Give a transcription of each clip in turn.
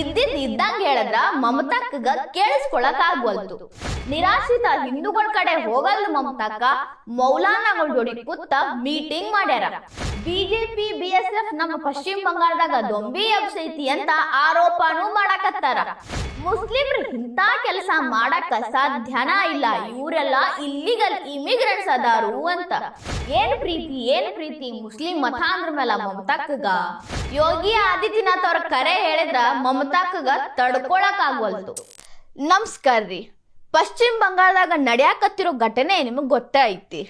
ಇದ್ದಿದ್ ಇದ್ದಂಗೆ ಹೇಳಿದ್ರ ಮಮತಾಕ್ಕಗ ಕೇಳಿಸ್ಕೊಳಕ್ ಆಗ್ವಲ್ತು. ನಿರಾಶ್ರಿತ ಹಿಂದೂಗಳ ಕಡೆ ಹೋಗಲ್ಲ ಮಮತಾಕ ಮೌಲಾನಾಗಳ ಜೋಡಿ ಕೂತ ಮೀಟಿಂಗ್ ಮಾಡ್ಯಾರ. ಬಿಜೆಪಿ ಬಿಎಸ್ಎಫ್ ನಮ್ಮ ಪಶ್ಚಿಮ ಬಂಗಾಳದಾಗ ದೊಂಬಿ ಎಬ್ಸೈತಿ ಅಂತ ಆರೋಪನೂ ಮಾಡಕತ್ತಾರ. ಮುಸ್ಲಿಮ್ರು ಇಂಥ ಕೆಲಸ ಮಾಡಕ್ಕ ಸಾಧ್ಯನ ಇಲ್ಲ. ಇವರೆಲ್ಲ ಇಲ್ಲಿಗಲ್ ಇಮಿಗ್ರೆಂಟ್ಸ್ ಅದಾರು ಅಂತ. ಏನ್ ಪ್ರೀತಿ ಏನ್ ಪ್ರೀತಿ? ಮುಸ್ಲಿಂ ಮತ ಅಂದ್ರ ಮೇಲೆ ಮಮತಾಕ್ಕಗ ಯೋಗಿ ಆದಿತ್ಯನಾಥ್ ಅವ್ರ ಕರೆ ಹೇಳಿದ್ರ ಮಮತಾಕ್ಕಗ ತಡ್ಕೊಳಕ್ ಆಗ್ವಲ್ತು ನಮಸ್ಕಾರ ರೀ ಪಶ್ಚಿಮ ಬಂಗಾಳದಾಗ ನಡೆಯಾಕತ್ತಿರೋ ಘಟನೆ ನಿಮಗೆ ಗೊತ್ತೇ ಐತಿ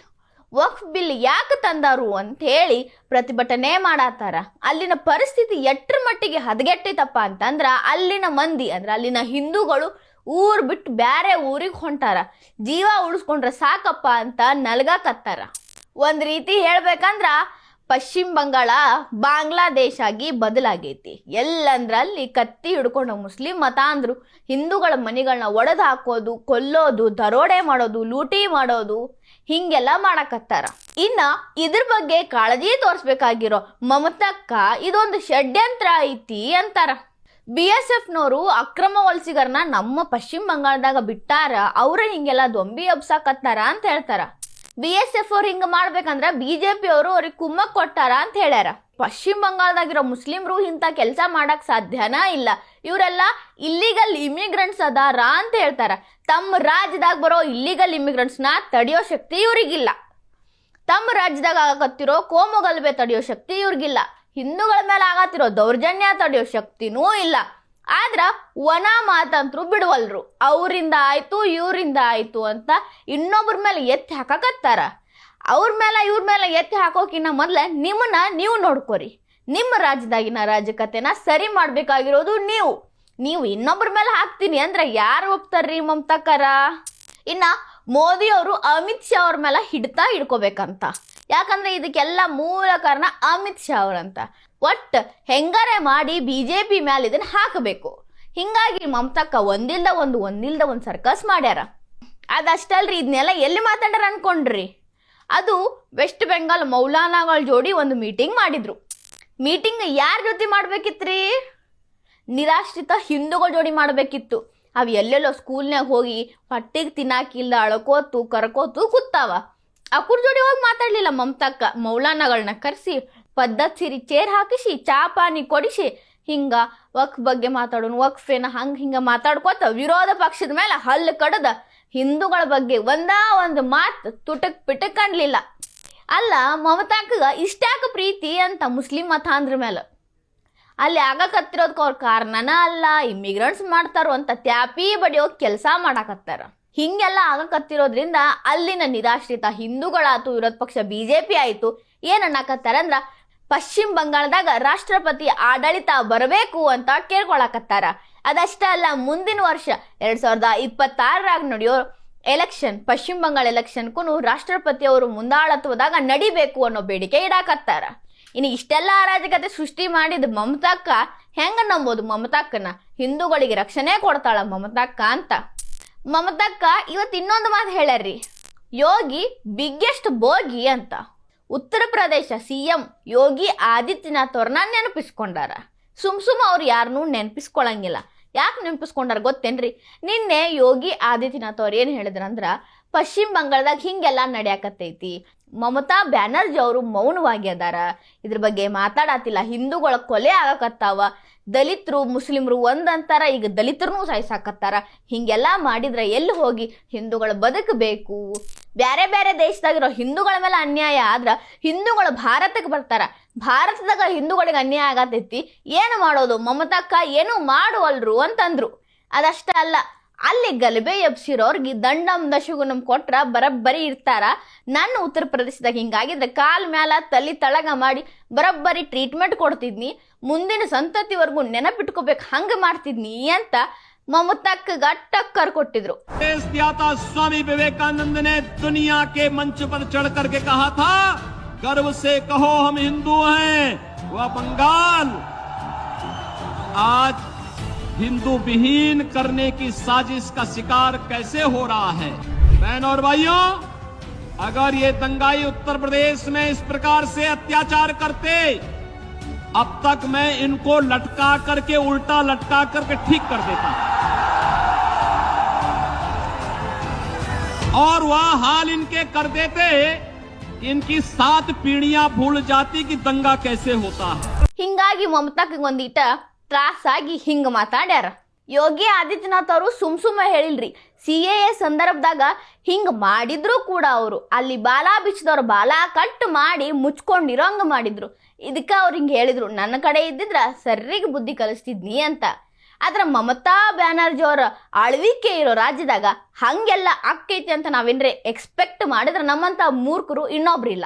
ವಕ್ಫ್ ಬಿಲ್ ಯಾಕೆ ತಂದಾರು ಅಂತ ಹೇಳಿ ಪ್ರತಿಭಟನೆ ಮಾಡಾತಾರ. ಅಲ್ಲಿನ ಪರಿಸ್ಥಿತಿ ಎಟ್ರ ಮಟ್ಟಿಗೆ ಹದಗೆಟ್ಟೈತಪ್ಪ ಅಂತಂದ್ರ ಅಲ್ಲಿನ ಮಂದಿ, ಅಂದ್ರೆ ಅಲ್ಲಿನ ಹಿಂದೂಗಳು ಊರ್ ಬಿಟ್ಟು ಬ್ಯಾರೆ ಊರಿಗೆ ಹೊಂಟಾರ. ಜೀವ ಉಳಿಸ್ಕೊಂಡ್ರೆ ಸಾಕಪ್ಪ ಅಂತ ನಲ್ಗಾಕತ್ತಾರ. ಒಂದ್ ರೀತಿ ಹೇಳ್ಬೇಕಂದ್ರ ಪಶ್ಚಿಮ ಬಂಗಾಳ ಬಾಂಗ್ಲಾದೇಶ ಆಗಿ ಬದಲಾಗೈತಿ. ಎಲ್ಲಂದ್ರ ಅಲ್ಲಿ ಕತ್ತಿ ಹಿಡ್ಕೊಂಡು ಮುಸ್ಲಿಂ ಮತ ಅಂದ್ರು ಹಿಂದೂಗಳ ಮನೆಗಳನ್ನ ಒಡೆದು ಹಾಕೋದು ಕೊಲ್ಲೋದು, ದರೋಡೆ ಮಾಡೋದು, ಲೂಟಿ ಮಾಡೋದು ಹಿಂಗೆಲ್ಲ ಮಾಡಕತ್ತಾರ. ಇನ್ನ ಇದ್ರ ಬಗ್ಗೆ ಕಾಳಜಿ ತೋರಿಸ್ಬೇಕಾಗಿರೋ ಮಮತಕ್ಕ ಇದೊಂದು ಷಡ್ಯಂತ್ರ ಐತಿ ಅಂತಾರ. ಬಿ ಎಸ್ ಎಫ್ನವರು ಅಕ್ರಮ ವಲಸಿಗರನ್ನ ನಮ್ಮ ಪಶ್ಚಿಮ ಬಂಗಾಳದಾಗ ಬಿಟ್ಟಾರ, ಅವ್ರ ಹಿಂಗೆಲ್ಲ ದೊಂಬಿ ಎಬ್ಸಾಕತ್ತಾರ ಅಂತ ಹೇಳ್ತಾರ. ಬಿ ಎಸ್ ಎಫ್ ಅವ್ರು ಹಿಂಗ ಮಾಡ್ಬೇಕಂದ್ರ ಬಿಜೆಪಿ ಅವರು ಅವ್ರಿಗೆ ಕುಮ್ಮಕ್ ಕೊಟ್ಟಾರ ಅಂತ ಹೇಳ್ಯಾರ. ಪಶ್ಚಿಮ ಬಂಗಾಳದಾಗಿರೋ ಮುಸ್ಲಿಮ್ರು ಇಂಥ ಕೆಲಸ ಮಾಡಕ್ ಸಾಧ್ಯನಾ ಇಲ್ಲ. ಇವರೆಲ್ಲ ಇಲ್ಲಿಗಲ್ ಇಮಿಗ್ರೆಂಟ್ಸ್ ಅದಾರ ಅಂತ ಹೇಳ್ತಾರ. ತಮ್ಮ ರಾಜ್ಯದಾಗ ಬರೋ ಇಲ್ಲಿಗಲ್ ಇಮಿಗ್ರೆಂಟ್ಸ್ನ ತಡೆಯೋ ಶಕ್ತಿ ಇವ್ರಿಗಿಲ್ಲ. ತಮ್ಮ ರಾಜ್ಯದಾಗ ಆಗಕತ್ತಿರೋ ಕೋಮು ಗಲಭೆ ತಡೆಯೋ ಶಕ್ತಿ ಇವ್ರಿಗಿಲ್ಲ. ಹಿಂದೂಗಳ ಮೇಲೆ ಆಗತ್ತಿರೋ ದೌರ್ಜನ್ಯ ತಡೆಯೋ ಶಕ್ತಿನೂ ಇಲ್ಲ. ಆದ್ರ ಒಣ ಮಾತಂತ್ರು ಬಿಡುವಲ್ರು. ಅವರಿಂದ ಆಯ್ತು, ಇವರಿಂದ ಆಯ್ತು ಅಂತ ಇನ್ನೊಬ್ರ ಮೇಲೆ ಎತ್ತಿ ಹಾಕಕತ್ತಾರ. ಅವ್ರ ಮೇಲೆ, ಇವ್ರ ಮೇಲೆ ಎತ್ತಿ ಹಾಕೋಕಿನ್ನ ಮೊದ್ಲ ನಿಮ್ಮನ್ನ ನೀವು ನೋಡ್ಕೊರಿ. ನಿಮ್ಮ ರಾಜ್ಯದಾಗಿನ ರಾಜಕತೆನ ಸರಿ ಮಾಡ್ಬೇಕಾಗಿರೋದು ನೀವು. ನೀವು ಇನ್ನೊಬ್ರ ಮೇಲೆ ಹಾಕ್ತೀನಿ ಅಂದ್ರೆ ಯಾರು ಒಪ್ತಾರ್ರಿ ಮಮತಾಕರ? ಇನ್ನ ಮೋದಿ ಅವರು ಅಮಿತ್ ಶಾ ಅವ್ರ ಮೇಲೆ ಹಿಡ್ತಾ ಹಿಡ್ಕೋಬೇಕಂತ. ಯಾಕಂದ್ರೆ ಇದಕ್ಕೆಲ್ಲ ಮೂಲ ಕಾರಣ ಅಮಿತ್ ಶಾ ಅವರಂತ. ಒಟ್ ಹೆಂಗಾರೆ ಮಾಡಿ ಬಿ ಜೆ ಪಿ ಮ್ಯಾಲ ಇದನ್ನ ಹಾಕಬೇಕು. ಹಿಂಗಾಗಿ ಮಮತಕ್ಕ ಒಂದಿಲ್ದ ಒಂದು ಒಂದಿಲ್ದ ಒಂದು ಸರ್ಕಸ್ ಮಾಡ್ಯಾರ. ಅದಷ್ಟಲ್ರಿ ಇದನ್ನೆಲ್ಲ ಎಲ್ಲಿ ಮಾತಾಡ್ಯಾರ ಅನ್ಕೊಂಡ್ರಿ? ಅದು ವೆಸ್ಟ್ ಬೆಂಗಾಲ್ ಮೌಲಾನಾಗಳ ಜೋಡಿ ಒಂದು ಮೀಟಿಂಗ್ ಮಾಡಿದ್ರು. ಮೀಟಿಂಗ್ ಯಾರ ಜೊತೆ ಮಾಡ್ಬೇಕಿತ್ರಿ? ನಿರಾಶ್ರಿತ ಹಿಂದೂಗಳ ಜೋಡಿ ಮಾಡಬೇಕಿತ್ತು. ಅವು ಎಲ್ಲೆಲ್ಲೋ ಸ್ಕೂಲ್ನಾಗ ಹೋಗಿ ಪಟ್ಟಿಗೆ ತಿನ್ನಾಕಿಲ್ಲ ಅಳ್ಕೋತು, ಕರ್ಕೋತು ಕೂತಾವ ಅಕುರ್ ಜೋಡಿ ಹೋಗಿ ಮಾತಾಡ್ಲಿಲ್ಲ ಮಮತಾಕ್ಕ. ಮೌಲಾನಗಳನ್ನ ಕರೆಸಿ ಪದ್ಧತಿ ಸಿರಿ ಚೇರ್ ಹಾಕಿಸಿ, ಚಾ ಪಾನಿ ಕೊಡಿಸಿ, ಹಿಂಗ ವಕ್ ಬಗ್ಗೆ ಮಾತಾಡೋನು ವಕ್ಫೇನ ಹಂಗ ಹಿಂಗ ಮಾತಾಡ್ಕೋತ ವಿರೋಧ ಪಕ್ಷದ ಮೇಲೆ ಹಲ್ಲು ಕಡದ ಹಿಂದೂಗಳ ಬಗ್ಗೆ ಒಂದಾ ಒಂದು ಮಾತು ತುಟಕ್ ಪಿಟಕ್ ಅನ್ಲಿಲ್ಲ. ಅಲ್ಲ ಮಮತಾಕಗ ಇಷ್ಟ್ಯಾಕ ಪ್ರೀತಿ ಅಂತ ಮುಸ್ಲಿಂ ಮತ ಅಂದ್ರ ಮೇಲೆ ಅಲ್ಲಿ ಆಗಕತ್ತಿರೋದಕ್ಕೆ ಅವ್ರ ಕಾರಣನ ಅಲ್ಲ ಇಮಿಗ್ರೆಂಟ್ಸ್ ಮಾಡ್ತಾರೋ ಅಂತ ತ್ಯಾಪಿ ಬಡಿಯೋ ಕೆಲಸ ಮಾಡಾಕತ್ತಾರ. ಹಿಂಗೆಲ್ಲ ಆಗಕತ್ತಿರೋದ್ರಿಂದ ಅಲ್ಲಿನ ನಿರಾಶ್ರಿತ ಹಿಂದೂಗಳಾಯ್ತು, ವಿರೋಧ ಪಕ್ಷ ಬಿಜೆಪಿ ಆಯ್ತು. ಆಯಿತು ಅನ್ನಕತ್ತಾರ ಅಂದ್ರ ಪಶ್ಚಿಮ ಬಂಗಾಳದಾಗ ರಾಷ್ಟ್ರಪತಿ ಆಡಳಿತ ಬರಬೇಕು ಅಂತ ಕೇಳ್ಕೊಳಕತ್ತಾರ. ಅದಷ್ಟೇ ಅಲ್ಲ, ಮುಂದಿನ ವರ್ಷ ಎರಡ್ ಸಾವಿರದ ಇಪ್ಪತ್ತಾರರಾಗ ನಡೆಯೋ ಎಲೆಕ್ಷನ್, ಪಶ್ಚಿಮ ಬಂಗಾಳ ಎಲೆಕ್ಷನ್ಗೂ ರಾಷ್ಟ್ರಪತಿ ಅವರು ಮುಂದಾಳತ್ವದಾಗ ನಡಿಬೇಕು ಅನ್ನೋ ಬೇಡಿಕೆ ಇಡಾಕತ್ತಾರ. ಇನ್ನು ಇಷ್ಟೆಲ್ಲ ಅರಾಜಕತೆ ಸೃಷ್ಟಿ ಮಾಡಿದ ಮಮತಾಕ್ಕ, ಹೆಂಗ ನಂಬೋದು ಮಮತಾಕ್ಕನ? ಹಿಂದೂಗಳಿಗೆ ರಕ್ಷಣೆ ಕೊಡ್ತಾಳ ಮಮತಾಕ್ಕ ಅಂತ. ಮಮತಾಕ್ಕ ಇವತ್ತು ಇನ್ನೊಂದು ಮಾತು ಹೇಳ್ಯಾರ್ರಿ. ಯೋಗಿ ಬಿಗ್ಗೆಸ್ಟ್ ಬೋಗಿ ಅಂತ. ಉತ್ತರ ಪ್ರದೇಶ ಸಿ ಎಂ ಯೋಗಿ ಆದಿತ್ಯನಾಥ್ ಅವ್ರನ್ನ ನೆನಪಿಸ್ಕೊಂಡಾರ. ಸುಮ್ ಸುಮ್ ಅವ್ರು ಯಾರನ್ನೂ ನೆನಪಿಸ್ಕೊಳಂಗಿಲ್ಲ. ಯಾಕೆ ನೆನಪಿಸ್ಕೊಂಡಾರ ಗೊತ್ತೇನ್ರಿ? ನಿನ್ನೆ ಯೋಗಿ ಆದಿತ್ಯನಾಥ್ ಅವ್ರು ಏನು ಹೇಳಿದ್ರಂದ್ರ, ಪಶ್ಚಿಮ ಬಂಗಾಳದಾಗ ಹಿಂಗೆಲ್ಲ ನಡೆಯಾಕತ್ತೈತಿ. ಮಮತಾ ಬ್ಯಾನರ್ಜಿ ಅವರು ಮೌನವಾಗಿ ಅದಾರ. ಇದ್ರ ಬಗ್ಗೆ ಮಾತಾಡತ್ತಿಲ್ಲ. ಹಿಂದೂಗಳ ಕೊಲೆ ಆಗಕತ್ತಾವ. ದಲಿತರು, ಮುಸ್ಲಿಮರು ಒಂದಂತಾರ, ಈಗ ದಲಿತರನ್ನೂ ಸಾಯಿಸಾಕತ್ತಾರ. ಹಿಂಗೆಲ್ಲ ಮಾಡಿದ್ರೆ ಎಲ್ಲಿ ಹೋಗಿ ಹಿಂದೂಗಳು ಬದುಕಬೇಕು? ಬ್ಯಾರೆ ಬ್ಯಾರೆ ದೇಶದಾಗಿರೋ ಹಿಂದೂಗಳ ಮೇಲೆ ಅನ್ಯಾಯ ಆದ್ರ ಹಿಂದೂಗಳು ಭಾರತಕ್ಕೆ ಬರ್ತಾರ. ಭಾರತದಾಗ ಹಿಂದೂಗಳಿಗೆ ಅನ್ಯಾಯ ಆಗತೈತಿ. ಏನು ಮಾಡೋದು? ಮಮತಕ್ಕ ಏನು ಮಾಡುವಲ್ರು ಅಂತಂದ್ರು. ಅದಷ್ಟೇ ಅಲ್ಲ, ಅಲ್ಲಿ ಗಲಭೆ ಎಬ್ಸಿರೋರ್ಗೆ ದಂಡಂ ದಶಗುಣಂ ಕೊಟ್ರ ಬರಬ್ಬರಿ ಇರ್ತಾರ. ನನ್ನ ಉತ್ತರ ಪ್ರದೇಶದಾಗ ಹಿಂಗಾಗಿದ್ರೆ ಕಾಲ್ ಮ್ಯಾಲ ತಲಿ ತಳಗ ಮಾಡಿ ಬರಬ್ಬರಿ ಟ್ರೀಟ್ಮೆಂಟ್ ಕೊಡ್ತಿದ್ನಿ. ಮುಂದಿನ ಸಂತತಿವರೆಗೂ ನೆನಪಿಟ್ಕೋಬೇಕು ಹಂಗ ಮಾಡ್ತಿದ್ನಿ ಅಂತ ಮಮತಕ್ಕ ಟಕ್ಕರ್ ಕೊಟ್ಟಿದ್ರು देश दिया था स्वामी विवेकानंद ने दुनिया के मंच पर चढ़ करके कहा था गर्व से कहो हम हिंदू हैं वह बंगाल आज हिंदू विहीन करने की साजिश का शिकार कैसे हो रहा है बहन और भाइयों अगर ये दंगाई उत्तर प्रदेश में इस प्रकार से अत्याचार करते अब तक मैं इनको लटका करके उल्टा लटका करके ठीक कर देता और वह हाल इनके कर देते कि इनकी सात पीढ़ियां भूल जाती कि दंगा कैसे होता है ಹಿಂಗಾಗಿ ಮಮತಾಕ್ ಒಂದಿಟ ತ್ರಾಸಾಗಿ ಹಿಂಗ ಮಾತಾಡ್ಯಾರ ಯೋಗಿ ಆದಿತ್ಯನಾಥ್ ಅವರು ಸುಮ್ ಸುಮ್ಮ ಹೇಳಿಲ್ರಿ ಸಿ ಎ ಸಂದರ್ಭದಾಗ ಹಿಂಗ ಮಾಡಿದ್ರು ಕೂಡ ಅವರು ಅಲ್ಲಿ ಬಾಲ ಬಿಚ್ಚದವ್ರ ಬಾಲ ಕಟ್ ಮಾಡಿ ಮುಚ್ಕೊಂಡಿರೋಂಗ ಮಾಡಿದ್ರು ಇದಕ್ಕೆ ಅವ್ರು ಹಿಂಗೆ ಹೇಳಿದರು, ನನ್ನ ಕಡೆ ಇದ್ದಿದ್ರ ಸರ್ರಿಗೆ ಬುದ್ಧಿ ಕಲಿಸ್ತಿದ್ನಿ ಅಂತ. ಆದ್ರೆ ಮಮತಾ ಬ್ಯಾನರ್ಜಿ ಅವರ ಆಳ್ವಿಕೆ ಇರೋ ರಾಜ್ಯದಾಗ ಹಂಗೆಲ್ಲ ಆಕ್ಕೈತಿ ಅಂತ ನಾವೇನ್ರೆ ಎಕ್ಸ್ಪೆಕ್ಟ್ ಮಾಡಿದ್ರೆ ನಮ್ಮಂತ ಮೂರ್ಖರು ಇನ್ನೊಬ್ರಿಲ್ಲ.